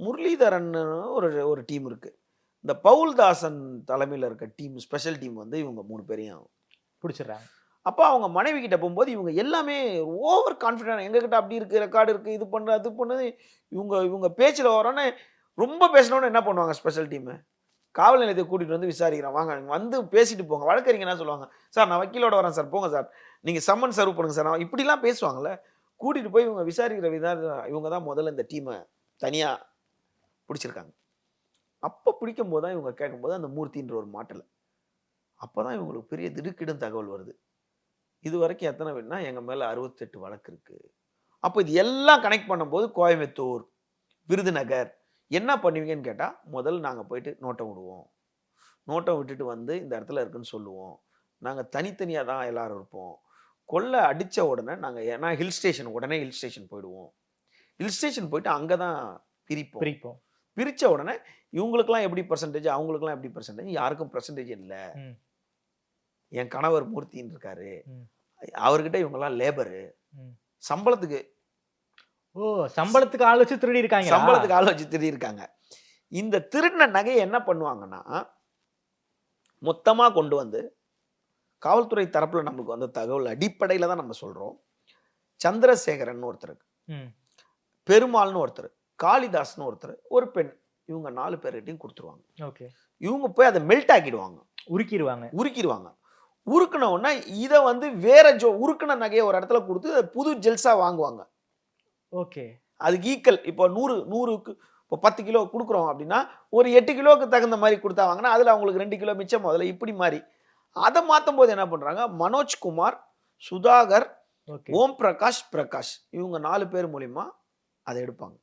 Speaker 4: முரளிதரன் ஒரு ஒரு டீம் இருக்கு. இந்த பவுல்தாசன் தலைமையில் இருக்க டீம் ஸ்பெஷல் டீம் வந்து இவங்க மூணு பேரையும்
Speaker 3: பிடிச்சிடுறாங்க.
Speaker 4: அப்போ அவங்க மனைவி கிட்ட போகும்போது இவங்க எல்லாமே ஓவர் கான்ஃபிடென்ட் எங்ககிட்ட அப்படி இருக்கு ரெக்கார்டு இருக்கு இது பண்ணு அது பண்ணு இவங்க இவங்க பேச்சில் வரோன்னே ரொம்ப பேசினோன்னு என்ன பண்ணுவாங்க ஸ்பெஷல் டீமு காவல் நிலையத்தை கூட்டிட்டு வந்து விசாரிக்கிறேன் வாங்க வந்து பேசிட்டு போங்க வழக்கறிஞர் என்ன சொல்லுவாங்க? சார் நான் வக்கீலோட வரேன் சார் போங்க சார். நீங்க சம்மன் சர்வ் பண்ணுங்க சார் நான் இப்படிலாம் பேசுவாங்கல்ல? கூட்டிகிட்டு போய் இவங்க விசாரிக்கிற விதம் இவங்க தான் முதல்ல இந்த டீமை தனியாக பிடிச்சிருக்காங்க. அப்போ பிடிக்கும் போது தான் இவங்க கேட்கும்போது அந்த மூர்த்தின்ற ஒரு மாட்டலை அப்பதான் இவங்களுக்கு பெரிய திடுக்கிடும் தகவல் வருது. இது வரைக்கும் எத்தனை வேணும்னா எங்கள் மேலே அறுபத்தெட்டு வழக்கு இருக்குது அப்போ இது எல்லாம் கனெக்ட் பண்ணும்போது கோயம்புத்தூர் விருதுநகர் என்ன பண்ணுவீங்கன்னு கேட்டால் முதல்ல நாங்கள் போயிட்டு நோட்டம் விடுவோம். நோட்டம் விட்டுட்டு வந்து இந்த இடத்துல இருக்குன்னு சொல்லுவோம். நாங்கள் தனித்தனியாக தான் எல்லோரும் இருப்போம். கொள்ளை அடிச்ச உடனே நாங்க ஏன்னா ஹில் ஸ்டேஷன் உடனே ஹில் ஸ்டேஷன் போயிடுவோம். ஹில் ஸ்டேஷன் போயிட்டு அங்கதான் பிரிப்போம்.
Speaker 3: பிரிப்போம்.
Speaker 4: பிரிச்ச உடனே இவங்களுக்குலாம் எப்படி பர்சன்டேஜ் அவங்களுக்குலாம் எப்படி பர்சன்டேஜ் யாருக்கும் பர்சன்டேஜ் இல்லை. என் கணவர் மூர்த்தின்னு இருக்காரு. அவர்கிட்ட இவங்கெல்லாம் லேபரு. சம்பளத்துக்கு
Speaker 3: ஓ சம்பளத்துக்கு ஆள் வச்சு திருடி இருக்காங்க
Speaker 4: சம்பளத்துக்கு ஆள் வச்சு திருடி இருக்காங்க. இந்த திருடின நகையை என்ன பண்ணுவாங்கன்னா மொத்தமா கொண்டு வந்து காவல்துறை தரப்புல நமக்கு வந்த தகவல் அடிப்படையில தான் நம்ம சொல்றோம். சந்திரசேகரன் ஒருத்தர்.
Speaker 3: ம்.
Speaker 4: பெருமாள்னு ஒருத்தர். காளிதாஸ்னு ஒருத்தர். ஒரு பெண். இவங்க நாலு பேர்கிட்டையும் கொடுத்துருவாங்க.
Speaker 3: ஓகே.
Speaker 4: இவங்க போய் அதை மெல்ட் ஆக்கிடுவாங்க.
Speaker 3: உருக்கிடுவாங்க
Speaker 4: உருக்கிடுவாங்க உருக்குன உடனே இதை வந்து வேற ஜோ உருக்குன நகையை ஒரு இடத்துல கொடுத்து புது ஜெல்ஸா வாங்குவாங்க.
Speaker 3: ஓகே.
Speaker 4: அதுக்கு ஈக்குவல் இப்போ நூறு நூறுக்கு இப்போ பத்து கிலோ கொடுக்குறோம் அப்படின்னா ஒரு எட்டு கிலோவுக்கு தகுந்த மாதிரி கொடுத்தா வாங்கினா அதில் அவங்களுக்கு ரெண்டு கிலோ மிச்சம் முதல்ல. இப்படி மாதிரி அதை மாற்றும் போது என்ன பண்ணுறாங்க மனோஜ்குமார் சுதாகர் ஓம் பிரகாஷ் பிரகாஷ். இவங்க நாலு பேர் மூலியமா அதை எடுப்பாங்க.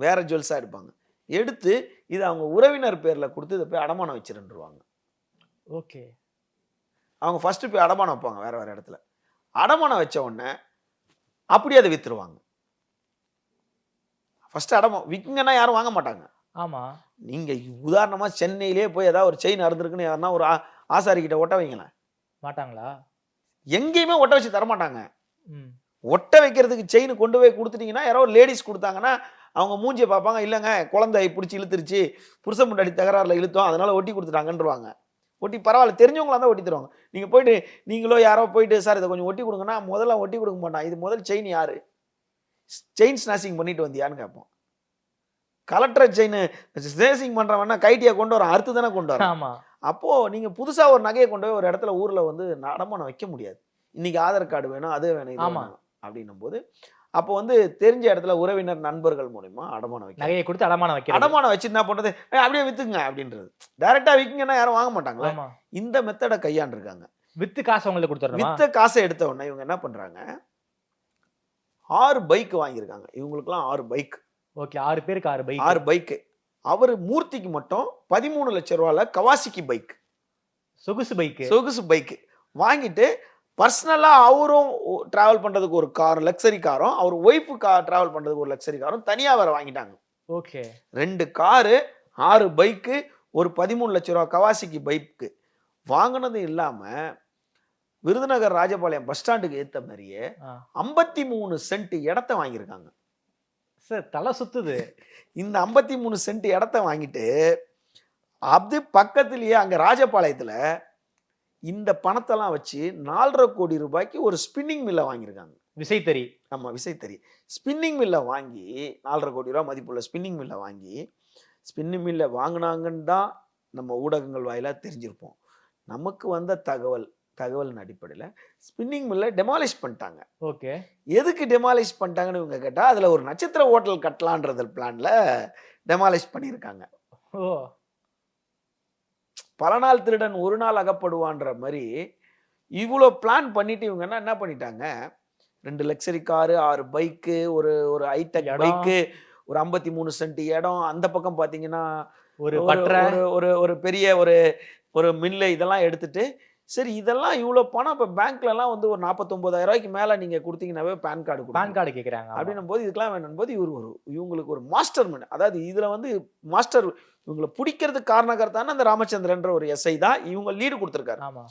Speaker 4: வேற ஜுவல்ஸாக எடுப்பாங்க. எடுத்து இது அவங்க உறவினர் பேர்ல கொடுத்து இதை போய் அடமானம் வச்சிருந்துருவாங்க
Speaker 3: ஓகே.
Speaker 4: அவங்க ஃபர்ஸ்ட் போய் அடமானம் வைப்பாங்க வேற வேற இடத்துல. அடமானம் வச்ச உடனே அப்படியே அதை வித்துருவாங்க. ஃபர்ஸ்ட் அடமானம் விற்குங்கன்னா யாரும் வாங்க மாட்டாங்க.
Speaker 3: ஆமா.
Speaker 4: நீங்க உதாரணமா சென்னையிலே போய் ஏதாவது ஒரு செயின் அறுந்துருக்குன்னு யாருன்னா ஒரு ஆ- ஆசாரி கிட்ட ஒட்ட வைங்களேன்.
Speaker 3: மாட்டாங்களா?
Speaker 4: எங்கேயுமே ஒட்ட வச்சு தர மாட்டாங்க
Speaker 3: ம்.
Speaker 4: ஒட்ட வைக்கிறதுக்கு செயின் கொண்டு போய் கொடுத்துட்டீங்கன்னா யாரோ லேடிஸ் கொடுத்தாங்கன்னா அவங்க மூஞ்சியை பார்ப்பாங்க இல்லைங்க குழந்தை பிடிச்சி இழுத்துருச்சு புருஷன் முன்னாடி தகராறுல இழுத்தோம் அதனால ஒட்டி கொடுத்துட்டாங்கன்றவாங்க. ஒட்டி பரவாயில்ல தெரிஞ்சவங்களா தான் ஒட்டி தருவாங்க. நீங்க போயிட்டு நீங்களோ யாரோ போயிட்டு சார் இதை கொஞ்சம் ஒட்டி கொடுங்கன்னா முதல்ல ஒட்டி கொடுக்க மாட்டான். இது முதல் செயின் யாரு? செயின் ஸ்நாசிங் பண்ணிட்டு வந்தியான்னு கேட்போம். கலெக்டர் செயின் ஸ்னேசிங் பண்றவன்னா கைட்டியா கொண்டு வரான் அறுத்து தானே கொண்டு வரான்
Speaker 3: ஆமா.
Speaker 4: அப்போ நீங்க புதுசா ஒரு நகையை கொண்டு போய் ஒரு இடத்துல ஊர்ல வந்து அடமானம் வைக்க முடியாது. இன்னைக்கு ஆதார் கார்டு வேணும் அது வேணும் இது
Speaker 3: ஆமா.
Speaker 4: வேணும் அப்படின்னும் போது அப்போ வந்து தெரிஞ்ச இடத்துல உறவினர் நண்பர்கள் மூலியமா அடமானம் வைக்க
Speaker 3: நகையை கொடுத்து அடமானம் வைக்கிறது.
Speaker 4: அடமானம் வச்சு என்ன பண்றது? "ஏய், அப்படியே வித்துங்க அப்படின்றது. டைரக்டா விற்கிங்கன்னா யாரும் வாங்க மாட்டாங்களா? இந்த மெத்தடை கையாண்டிருக்காங்க.
Speaker 3: வித்து காசு உங்களுக்கு கொடுத்துறணுமா?
Speaker 4: வித்த காசை எடுத்த உடனே இவங்க என்ன பண்றாங்க? ஆறு பைக் வாங்கியிருக்காங்க. இவங்களுக்குலாம் ஆறு பைக்
Speaker 3: ஓகே ஆறு பேருக்கு ஆறு பைக்
Speaker 4: ஆறு பைக் அவர் மூர்த்திக்கு மட்டும் பதிமூணு லட்சம் ரூபால கவாசிக்கு பைக்.
Speaker 3: சொகுசு பைக்
Speaker 4: சொகுசு பைக். வாங்கிட்டு பர்சனலா அவரும் டிராவல் பண்றதுக்கு ஒரு கார் லக்ஸரி காரும் அவர் ஒய்ஃபு கார் டிராவல் பண்றதுக்கு ஒரு லக்ஸரி காரும் தனியா வேற வாங்கிட்டாங்க.
Speaker 3: ஓகே.
Speaker 4: ரெண்டு காரு ஆறு பைக்கு ஒரு பதிமூணு லட்ச ரூபா கவாசிக்கு பைக்கு. வாங்கினது இல்லாம விருதுநகர் ராஜபாளையம் பஸ் ஸ்டாண்டுக்கு ஏத்த மாதிரியே ஐம்பத்தி மூணு சென்ட் இடத்த வாங்கியிருக்காங்க.
Speaker 3: சார் தலை சுத்துது.
Speaker 4: இந்த ஐம்பத்தி மூணு சென்ட் இடத்த வாங்கிட்டு அது பக்கத்துலயே அங்க ராஜபாளையத்துல இந்த பணத்தெல்லாம் வச்சு நாலரை கோடி ரூபாய்க்கு ஒரு ஸ்பின்னிங் மில்லை வாங்கியிருக்காங்க.
Speaker 3: விசைத்தறி.
Speaker 4: ஆமா விசைத்தறி. ஸ்பின்னிங் மில்லை வாங்கி நாலரை கோடி ரூபாய் மதிப்புள்ள ஸ்பின்னிங் மில்லை வாங்கி ஸ்பின்னிங் மில்லை வாங்கினாங்கன்னு தான் நம்ம ஊடகங்கள் வாயிலாக தெரிஞ்சிருப்போம். நமக்கு வந்த தகவல் தகவலின் அடிப்படையில் ஸ்பின்னிங் மில்லை டெமாலிஷ் பண்ணிட்டாங்க.
Speaker 3: ஓகே.
Speaker 4: எதுக்கு டெமாலிஷ் பண்ணிட்டாங்கன்னு இவங்க கேட்டால் அதில் ஒரு நட்சத்திர ஹோட்டல் கட்டலான்றது பிளான்ல டெமாலிஷ் பண்ணியிருக்காங்க.
Speaker 3: ஓ.
Speaker 4: பல நாள் திருடன் ஒரு நாள் அகப்படுவான்ற மாதிரி இவ்வளோ பிளான் பண்ணிட்டு இவங்க என்ன பண்ணிட்டாங்க? ரெண்டு லக்ஸரி காரு ஆறு பைக்கு ஒரு ஒரு ஹைடெக். பைக்கு ஒரு ஐம்பத்தி மூணு சென்ட் இடம். அந்த பக்கம் பார்த்தீங்கன்னா
Speaker 3: ஒரு
Speaker 4: ஒரு ஒரு பெரிய ஒரு ஒரு மில்லு இதெல்லாம் எடுத்துட்டு சரி இதெல்லாம் இவ்வளோ பணம் இப்போ பேங்க்லலாம் வந்து ஒரு நாற்பத்தொம்போதாயிரம் ரூபாய்க்கு மேலே நீங்கள் கொடுத்தீங்கன்னாவே பேன் கார்டு
Speaker 3: பேன் கார்டு கேக்குறாங்க ஆமா.
Speaker 4: அப்படின்னும் போது இதுக்கெல்லாம் வேணும் போது இவர் ஒரு இவங்களுக்கு ஒரு மாஸ்டர் மைண்ட் அதாவது இதுல வந்து மாஸ்டர் இவங்களை பிடிக்கிறதுக்கு காரணகர்த்தான அந்த ராமச்சந்திரன்ற ஒரு எஸ்ஐ தான் இவங்க லீடு கொடுத்துருக்காரு.
Speaker 3: ஆமா.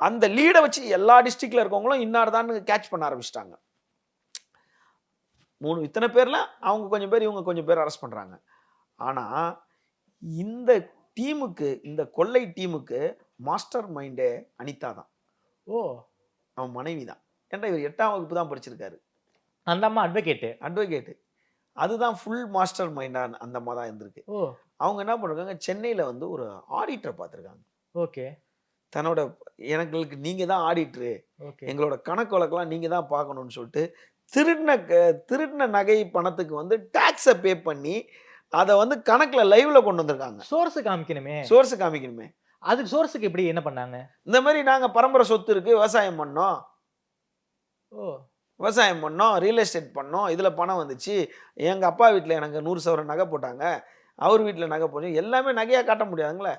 Speaker 4: அந்த லீடை வச்சு எல்லா டிஸ்ட்ரிக்ட்ல இருக்கவங்களும் இன்னார்தான் கேட்ச் பண்ண ஆரம்பிச்சிட்டாங்க. மூணு இத்தனை பேர்ல அவங்க கொஞ்சம் பேர் இவங்க கொஞ்சம் பேர் அரெஸ்ட் பண்றாங்க. ஆனா இந்த டீமுக்கு இந்த கொள்ளை டீமுக்கு மாஸ்டர் மைண்டே அனிதா தான்
Speaker 3: ஓ.
Speaker 4: அவன் மனைவி தான் ஏன்டா இவர் எட்டாம் வகுப்பு தான் படிச்சிருக்காரு?
Speaker 3: அந்த அம்மா அட்வொகேட்
Speaker 4: அட்வொகேட்டு அதுதான் ஃபுல் மாஸ்டர் மைண்டாக அந்த மாதிரி தான் இருந்திருக்கு.
Speaker 3: ஓ.
Speaker 4: அவங்க என்ன பண்ணிருக்காங்க? சென்னையில வந்து ஒரு ஆடிட்டரை பார்த்துருக்காங்க.
Speaker 3: ஓகே.
Speaker 4: தன்னோட எனக்கு நீங்க தான் ஆடிட்டரு
Speaker 3: ஓகே.
Speaker 4: எங்களோட கணக்கு வழக்கெல்லாம் நீங்க தான் பார்க்கணும்னு சொல்லிட்டு திருடின திருடின நகை பணத்துக்கு வந்து டாக்ஸை பே பண்ணி அதை வந்து கணக்குல லைவ்ல கொண்டு வந்திருக்காங்க.
Speaker 3: சோர்ஸ் காமிக்கணுமே.
Speaker 4: சோர்ஸ் காமிக்கணுமே.
Speaker 3: அதுக்கு சோர்ஸுக்கு எப்படி என்ன பண்ணாங்க?
Speaker 4: இந்த மாதிரி நாங்க பரம்பரை சொத்து இருக்கு விவசாயம் பண்ணோம்.
Speaker 3: ஓ.
Speaker 4: விவசாயம் பண்ணோம் ரியல் எஸ்டேட் பண்ணோம். இதுல பணம் வந்துச்சு. எங்க அப்பா வீட்டில் எனக்கு நூறு சவரன் நகை போட்டாங்க. அவர் வீட்டில் நகை போச்சு எல்லாமே நகையா காட்ட முடியாதுங்களே.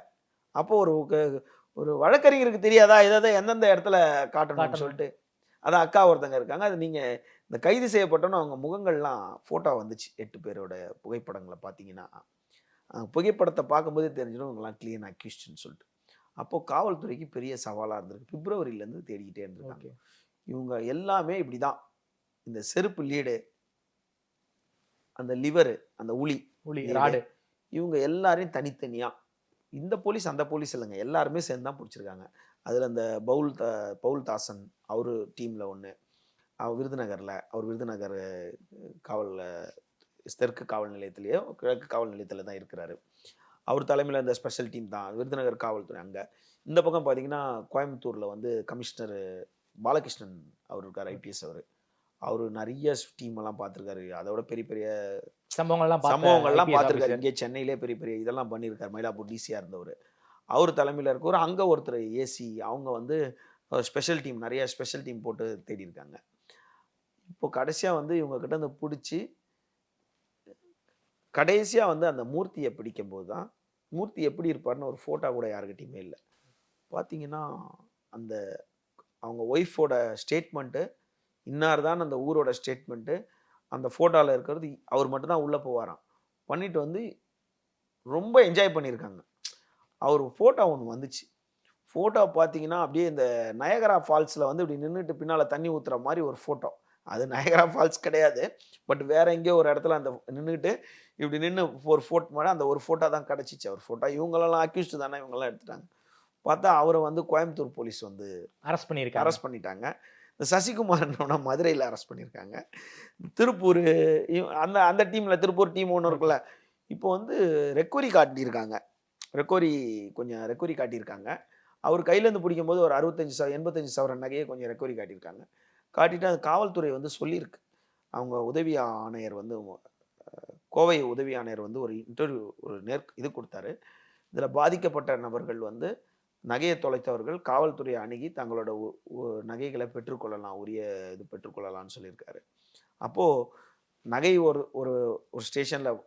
Speaker 4: அப்போ ஒரு ஒரு வழக்கறிஞருக்கு தெரியாதா? எதாவது எந்தெந்த இடத்துல காட்டணும்னு
Speaker 3: காட்டணும்.
Speaker 4: சொல்லிட்டு. அதான் அக்கா ஒருத்தங்க இருக்காங்க. அது நீங்க இந்த கைது செய்யப்பட்டோன்னு அவங்க முகங்கள்லாம் போட்டோ வந்துச்சு. எட்டு பேரோட புகைப்படங்களை பார்த்தீங்கன்னா. புகைப்படத்தை பார்க்கும்போதே தெரிஞ்சிடும் இவங்கெல்லாம் கிளீன் அக்யூஸ்ட்னு சொல்லிட்டு. அப்போ காவல்துறைக்கு பெரிய சவாலாக இருந்திருக்கு. பிப்ரவரியிலேருந்து தேடிக்கிட்டே இருந்திருக்காங்க. இவங்க எல்லாமே இப்படிதான். இந்த செருப்பு லீடு அந்த லிவரு அந்த உளி
Speaker 3: உளி ராடு.
Speaker 4: இவங்க எல்லாரையும் தனித்தனியா இந்த போலீஸ் அந்த போலீஸ் இல்லைங்க. எல்லாருமே சேர்ந்து தான் பிடிச்சிருக்காங்க. அதுல அந்த பவுல் த பவுல் தாசன் அவரு டீம்ல ஒண்ணு. அவர் விருதுநகர்ல அவர் விருதுநகர் காவல்ல தெற்கு காவல் நிலையத்திலேயோ கிழக்கு காவல் நிலையத்துல தான் இருக்கிறாரு. அவர் தலைமையில் இந்த ஸ்பெஷல் டீம் தான். விருதுநகர் காவல்துறை அங்க. இந்த பக்கம் பார்த்தீங்கன்னா கோயம்புத்தூர்ல வந்து கமிஷனர் பாலகிருஷ்ணன் அவர் இருக்கார் ஐபிஎஸ் அவர். அவர் நிறைய டீம் எல்லாம் பார்த்துருக்காரு அதோட பெரிய பெரிய
Speaker 3: சம்பவங்கள்லாம்
Speaker 4: சம்பவங்கள்லாம் பார்த்துருக்காரு. இங்கே சென்னையிலே பெரிய பெரிய இதெல்லாம் பண்ணியிருக்காரு. மயிலாப்பூர் டிசியாக இருந்தவர். அவர் தலைமையில் இருக்கவர் அங்கே ஒருத்தர் ஏசி அவங்க வந்து ஸ்பெஷல் டீம் நிறைய ஸ்பெஷல் டீம் போட்டு தேடி இருக்காங்க இப்போ கடைசியாக வந்து இவங்க கிட்ட வந்து பிடிச்சி கடைசியாக வந்து அந்த மூர்த்தியை பிடிக்கும்போது தான் மூர்த்தி எப்படி இருப்பாருன்னு ஒரு ஃபோட்டோ கூட யாருக்கிட்டையுமே இல்லை. பார்த்தீங்கன்னா அந்த அவங்க ஒய்ஃபோட ஸ்டேட்மெண்ட்டு இன்னார் தான் அந்த ஊரோட ஸ்டேட்மெண்ட்டு அந்த ஃபோட்டோவில் இருக்கிறது அவர் மட்டும்தான் உள்ளே போவாராம். பண்ணிட்டு வந்து ரொம்ப என்ஜாய் பண்ணியிருக்காங்க. அவர் ஃபோட்டோ ஒன்று வந்துச்சு. ஃபோட்டோ பார்த்தீங்கன்னா அப்படியே இந்த நயகரா ஃபால்ஸில் வந்து இப்படி நின்றுட்டு பின்னால் தண்ணி ஊற்றுற மாதிரி ஒரு ஃபோட்டோ அது நயகரா ஃபால்ஸ் கிடையாது. பட் வேற எங்கேயோ ஒரு இடத்துல அந்த நின்றுட்டு இப்படி நின்று ஒரு ஃபோட்டோ மேலே அந்த ஒரு ஃபோட்டோ தான் கிடச்சிச்சு. அவர் ஃபோட்டோ இவங்களெல்லாம் அக்யூஸ்டு தானே இவங்கெல்லாம் எடுத்துட்டாங்க. பார்த்தா அவரை வந்து கோயம்புத்தூர் போலீஸ் வந்து
Speaker 3: அரெஸ்ட் பண்ணியிருக்காங்க.
Speaker 4: அரெஸ்ட் பண்ணிட்டாங்க. இந்த சசிகுமார்னோட மதுரையில் அரெஸ்ட் பண்ணியிருக்காங்க. திருப்பூர் இவ- அந்த அந்த டீமில் திருப்பூர் டீம் ஒன்று இருக்குல்ல இப்போ வந்து ரெக்கவரி காட்டியிருக்காங்க. ரெக்கவரி கொஞ்சம் ரெக்கவரி காட்டியிருக்காங்க. அவர் கையிலேருந்து பிடிக்கும்போது ஒரு அறுபத்தஞ்சு சவ எண்பத்தஞ்சு சவரன் நகையை கொஞ்சம் ரெக்கவரி காட்டியிருக்காங்க. காட்டிட்டு அது காவல்துறை வந்து சொல்லியிருக்கு. அவங்க உதவி ஆணையர் வந்து கோவை உதவி ஆணையர் வந்து ஒரு இன்டர்வியூ ஒரு நேர் இது கொடுத்தாரு. இதில் பாதிக்கப்பட்ட நபர்கள் வந்து நகையை தொலைத்தவர்கள் காவல்துறை அணுகி தங்களோட உ- உ- நகைகளை பெற்றுக்கொள்ளலாம் உரிய இது பெற்றுக்கொள்ளலாம்னு சொல்லியிருக்காரு. அப்போது நகை ஒரு ஒரு ஒரு ஸ்டேஷனில்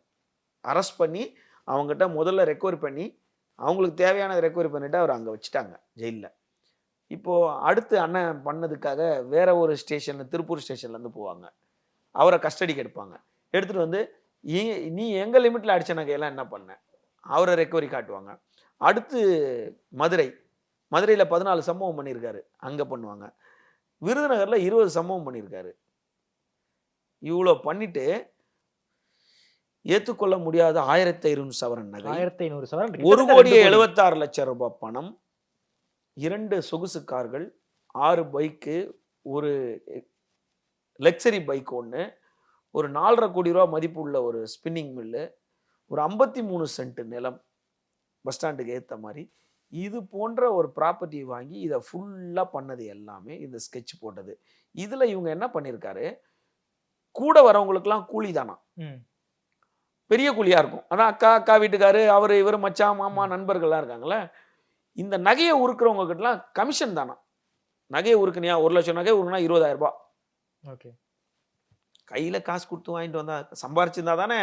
Speaker 4: அரெஸ்ட் பண்ணி அவங்ககிட்ட முதல்ல ரெக்கவரி பண்ணி அவங்களுக்கு தேவையானதை ரெக்கவரி பண்ணிவிட்டு அவர் அங்கே வச்சுட்டாங்க ஜெயிலில். இப்போது அடுத்து அண்ணன் பண்ணதுக்காக வேற ஒரு ஸ்டேஷனில் திருப்பூர் ஸ்டேஷன்லேருந்து போவாங்க. அவரை கஸ்டடிக்கு எடுப்பாங்க. எடுத்துகிட்டு வந்து "நீ- எங்கள் லிமிட்டில் அடிச்ச நகையெல்லாம் என்ன பண்ண? அவரை ரெக்கவரி காட்டுவாங்க. அடுத்து மதுரை. மதுரையில் பதினாலு சம்பவம் பண்ணியிருக்காரு. அங்கே பண்ணுவாங்க. விருதுநகரில் இருபது சம்பவம் பண்ணியிருக்காரு. இவ்வளோ பண்ணிட்டு ஏற்றுக்கொள்ள முடியாத ஆயிரத்தி ஐநூறு சவரன் நகை.
Speaker 3: ஆயிரத்தி ஐநூறு சவரன்
Speaker 4: ஒரு கோடியே. எழுபத்தாறு லட்சம் ரூபாய் பணம். இரண்டு சொகுசு கார்கள் ஆறு பைக்கு ஒரு லக்ஸரி பைக் ஒன்று ஒரு நாலரை கோடி ரூபா மதிப்புள்ள ஒரு ஸ்பின்னிங் மில்லு ஒரு ஐம்பத்தி மூணு சென்ட் நிலம் பஸ் ஸ்டாண்டுக்கு ஏற்ற மாதிரி. இது போன்ற ஒரு ப்ராப்பர்ட்டி வாங்கி இதை ஃபுல்லாக பண்ணது எல்லாமே இந்த ஸ்கெட்ச் போட்டது. இதில் இவங்க என்ன பண்ணியிருக்காரு கூட வரவங்களுக்கெல்லாம் கூலி தானா?
Speaker 3: ம்.
Speaker 4: பெரிய கூலியாக இருக்கும். அதான் அக்கா அக்கா வீட்டுக்காரு அவர் இவர் மச்சான் மாமா நண்பர்கள்லாம் இருக்காங்களே இந்த நகையை உருக்குறவங்க கிட்டலாம் கமிஷன் தானா? நகையை உருக்குனியா? ஒரு லட்சம் நகை உருக்குனா இருபதாயிரம் ரூபாய்.
Speaker 3: ஓகே.
Speaker 4: கையில காசு கொடுத்து வாங்கிட்டு வந்தா சம்பாரிச்சிருந்தா தானே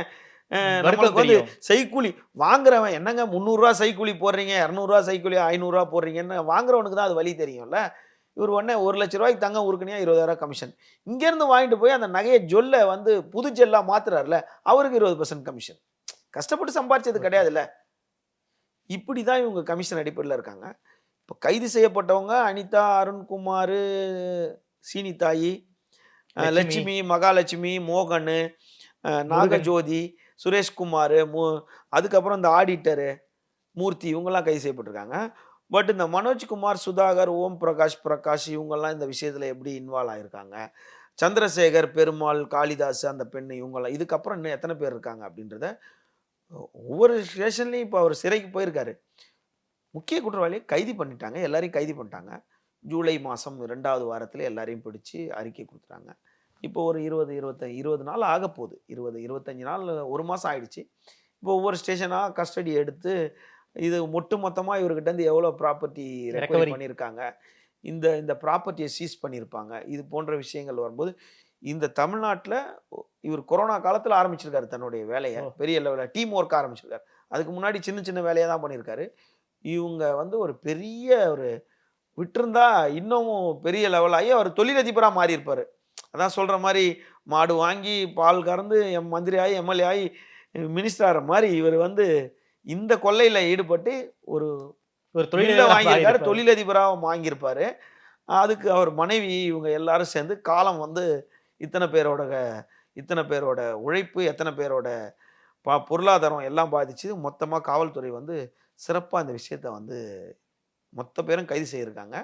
Speaker 4: நம்மளுக்கு வந்து. செய்கூலி வாங்குறவன் என்னங்க முந்நூறுரூவா செய்கூலி போடுறீங்க இரநூறுவா செய்கூலி ஐநூறுரூவா போடுறீங்கன்னு வாங்குறவனுக்கு தான் அது வழி தெரியும்ல. இவர் உடனே ஒரு லட்ச ரூபாய்க்கு தங்க உருக்குனியா இருபதாயிரம் கமிஷன் இங்கேருந்து வாங்கிட்டு போய் அந்த நகையை ஜொல்ல வந்து புது ஜெல்லா மாத்துறாருல அவருக்கு இருபது பர்சன்ட் கமிஷன் கஷ்டப்பட்டு சம்பாரிச்சது கிடையாதுல்ல. இப்படி தான் இவங்க கமிஷன் அடிப்படையில் இருக்காங்க. இப்போ கைது செய்யப்பட்டவங்க அனிதா அருண்குமார் சீனிதாயி
Speaker 3: லட்சுமி.
Speaker 4: லட்சுமி மகாலட்சுமி மோகன் நாகஜோதி சுரேஷ்குமார் மூ அதுக்கப்புறம் இந்த ஆடிட்டரு மூர்த்தி இவங்கெல்லாம் கைது செய்யப்பட்டிருக்காங்க. பட் இந்த மனோஜ்குமார் சுதாகர் ஓம் பிரகாஷ் பிரகாஷ் இவங்கெல்லாம் இந்த விஷயத்தில் எப்படி இன்வால்வ் ஆயிருக்காங்க? சந்திரசேகர் பெருமாள் காளிதாஸ் அந்த பெண் இவங்கெல்லாம் இதுக்கப்புறம் இன்னும் எத்தனை பேர் இருக்காங்க அப்படின்றத ஒவ்வொரு ஸ்டேஷன்லையும் இப்போ அவர் சிறைக்கு போயிருக்காரு. முக்கிய குற்றவாளியை கைது பண்ணிட்டாங்க. எல்லாரையும் கைது பண்ணிட்டாங்க. ஜூலை மாதம் ரெண்டாவது வாரத்தில் எல்லாரையும் பிடிச்சி அறிக்கை கொடுத்துட்டாங்க. இப்போ ஒரு இருபது இருபத்தி இருபது நாள் ஆக போகுது. இருபது இருபத்தஞ்சு நாள் ஒரு மாதம் ஆயிடுச்சு. இப்போ ஒவ்வொரு ஸ்டேஷனாக கஸ்டடி எடுத்து இது ஒட்டு மொத்தமாக இவர்கிட்ட இருந்து எவ்வளோ ப்ராப்பர்ட்டி ரெக்கவரி. பண்ணியிருக்காங்க இந்த இந்த ப்ராப்பர்ட்டியை சீஸ் பண்ணியிருப்பாங்க இது போன்ற விஷயங்கள் வரும்போது இந்த தமிழ்நாட்டில் இவர் கொரோனா காலத்தில் ஆரம்பிச்சிருக்காரு தன்னுடைய வேலையை. பெரிய லெவலில் டீம் ஒர்க் ஆரம்பிச்சிருக்காரு. அதுக்கு முன்னாடி சின்ன சின்ன வேலையை தான் பண்ணியிருக்காரு இவங்க வந்து ஒரு பெரிய ஒரு விட்டிருந்தா இன்னமும் பெரிய லெவலாகி அவர் தொழிலதிபராக மாறி இருப்பார் அதான் சொல்கிற மாதிரி மாடு வாங்கி பால் கறந்து எம் மந்திரி ஆகி எம்எல்ஏ ஆகி மினிஸ்டர் ஆகிற மாதிரி இவர் வந்து இந்த கொள்ளையில் ஈடுபட்டு ஒரு
Speaker 3: ஒரு
Speaker 4: தொழில வாங்கியிருக்காரு தொழிலதிபராக வாங்கியிருப்பாரு. அதுக்கு அவர் மனைவி இவங்க எல்லாரும் சேர்ந்து காலம் வந்து இத்தனை பேரோட இத்தனை பேரோட உழைப்பு எத்தனை பேரோட பா பொருளாதாரம் எல்லாம் பாதிச்சு மொத்தமாக காவல்துறை வந்து சிறப்பாக இந்த விஷயத்தை வந்து மொத்த பேரும் கைது செய்திருக்காங்க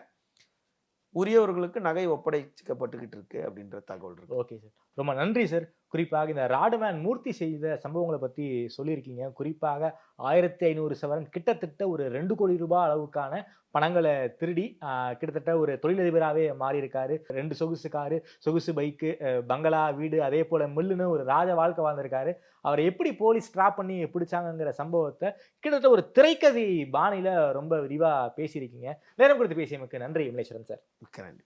Speaker 4: உரியவர்களுக்கு நகை ஒப்படைக்கப்பட்டுக்கிட்டு இருக்கு அப்படின்ற தகவல் இருக்கு.
Speaker 3: Okay sir. ரொம்ப நன்றி சார் குறிப்பாக இந்த ராடுமேன் மூர்த்தி செய்த சம்பவங்களை பற்றி சொல்லியிருக்கீங்க. குறிப்பாக ஆயிரத்தி ஐநூறு சவரன் கிட்டத்தட்ட ஒரு ரெண்டு கோடி ரூபாய் அளவுக்கான பணங்களை திருடி கிட்டத்தட்ட ஒரு தொழிலதிபராகவே மாறியிருக்காரு. ரெண்டு சொகுசு காரு சொகுசு பைக்கு பங்களா வீடு அதே போல் மில்லுன்னு ஒரு ராஜ வாழ்க்கை வாழ்ந்திருக்காரு. அவரை எப்படி போலீஸ் ட்ராப் பண்ணி பிடிச்சாங்கங்கிற சம்பவத்தை கிட்டத்தட்ட ஒரு திரைக்கதை பாணியில் ரொம்ப விரிவாக பேசியிருக்கீங்க. நேரம் கொடுத்து பேசியமைக்கு நன்றி விமலேஸ்வரன் சார்
Speaker 4: மிக்க நன்றி.